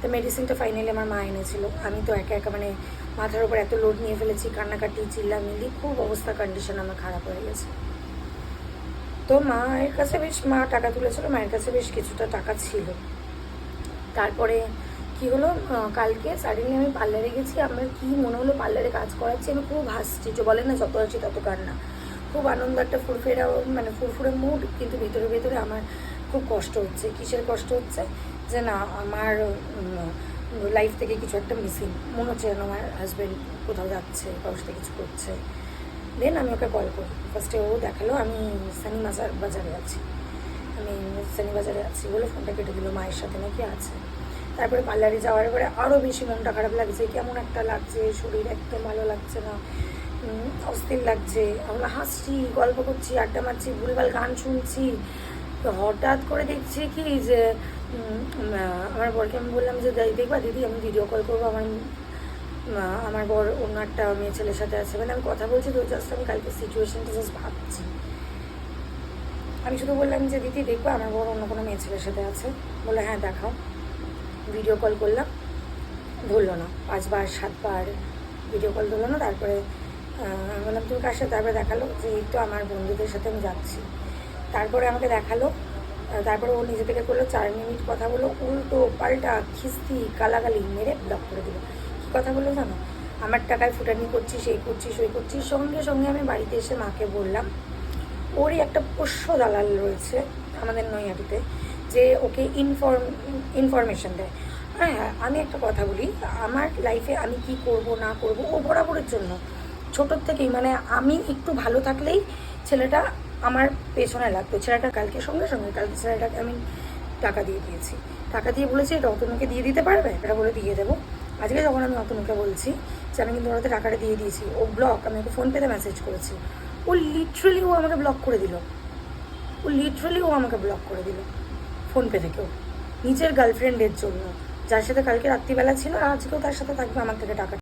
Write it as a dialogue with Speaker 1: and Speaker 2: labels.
Speaker 1: তো মেডিসিনটা ফাইনালি আমার মা এনেছিল। আমি তো একা একা মানে মাথার উপর এত লোড নিয়ে ফেলেছি, কান্নাকাটি, চিল্লামিল্লি, খুব অবস্থা কন্ডিশন আমার খারাপ হয়ে গেছে। তো মায়ের কাছে বেশ, মা টাকা তুলেছিল, মায়ের কাছে বেশ কিছুটা টাকা ছিল। তারপরে কি হলো? কালকে সাডেনলি আমি পার্লারে গেছি, আমার কি মনে হলো পার্লারে কাজ করাচ্ছি, আমি খুব হাসছি, যে বলে না, যত আছি তত কান্না। খুব আনন্দ, একটা ফুরফেরা মানে ফুরফুরে মুড কিন্তু ভিতরে ভিতরে আমার খুব কষ্ট হচ্ছে। কিসের কষ্ট হচ্ছে? যে না, আমার লাইফ থেকে কিছু একটা মিসিং মনে হচ্ছে যেন আমার হাজব্যান্ড কোথাও যাচ্ছে সাথে কিছু করছে। দেন আমি ওকে কল করি। ফার্স্টে ও দেখাল, আমি সানি মাজার বাজারে আছি। আমি সানি বাজারে আছি বলে ফোনটা কেটে দিল, মায়ের সাথে নাকি আছে। তারপরে পার্লারে যাওয়ার পরে আরও বেশি মনটা খারাপ লাগছে, কেমন একটা লাগছে, শরীর একদম ভালো লাগছে না। অস্থির লাগছে। আমরা হাসছি, গল্প করছি, আড্ডা মারছি, ভুলভাল গান শুনছি। তো হঠাৎ করে দেখছি কি যে আমার বরকে আমি বললাম যে, "দেখ- দেখবা দিদি, আমি ভিডিও কল করব, আমার আমার বর, অন্য একটা মেয়ে ছেলের সাথে আছে। মানে আমি কথা বলছি তো জাস্ট আমি কালকে সিচুয়েশনটা জাস্ট ভাবছি। আমি শুধু বললাম যে, দিদি, দেখব, আমার বর অন্য কোনো মেয়ে ছেলের সাথে আছে। বলে হ্যাঁ দেখাও। ভিডিও কল করলাম। ধরলো না। পাঁচবার সাতবার ভিডিও কল ধরলো না, তারপরে বললাম, তুমি কার সাথে? তারপরে দেখাল যে, এই তো আমার বন্ধুদের সাথে আমি যাচ্ছি। তারপরে আমাকে দেখাল তারপরে ও নিজে থেকে করল, চার মিনিট কথা বলো উল্টো, পাল্টা, খিস্তি, গালাগালি মেরে ব্লক করে দিল। কী কথা বলল জানো? আমার টাকায় ফুটানি করছি সেই করছি সই করছি সঙ্গে সঙ্গে আমি বাড়িতে এসে মাকে বললাম, ওরই একটা পোষ্য দালাল রয়েছে আমাদের নৈহাটিতে, যে ওকে ইনফর্ম ইনফরমেশন দেয়। হ্যাঁ হ্যাঁ আমি একটা কথা বলি, আমার লাইফে আমি কি করব, না করব, ও বরাবরের জন্য। ছোটোর থেকেই মানে আমি একটু ভালো থাকলেই ছেলেটা আমার পেছনে লাগতো ছেলেটা কালকে সঙ্গে সঙ্গে, কালকে ছেলেটাকে আমি টাকা দিয়ে দিয়েছি। টাকা দিয়ে বলেছি, এটা অতনুকে দিয়ে দিতে পারবে? এটা বলে দিয়ে দেবো। আজকে যখন আমি অতনুকে বলছি যে আমি কিন্তু ওনাতে টাকাটা দিয়ে দিয়েছি, ও ব্লক আমি ওকে ফোনপেতে মেসেজ করেছি। ও লিটারালি ও আমাকে ব্লক করে দিল। ও লিটারালি ও আমাকে ব্লক করে দিল ফোনপে থেকেও নিজের গার্লফ্রেন্ডের জন্য। যার সাথে কালকে রাত্রিবেলা ছিল, আর আজকেও তার সাথে থাকবে, আমার থেকে টাকা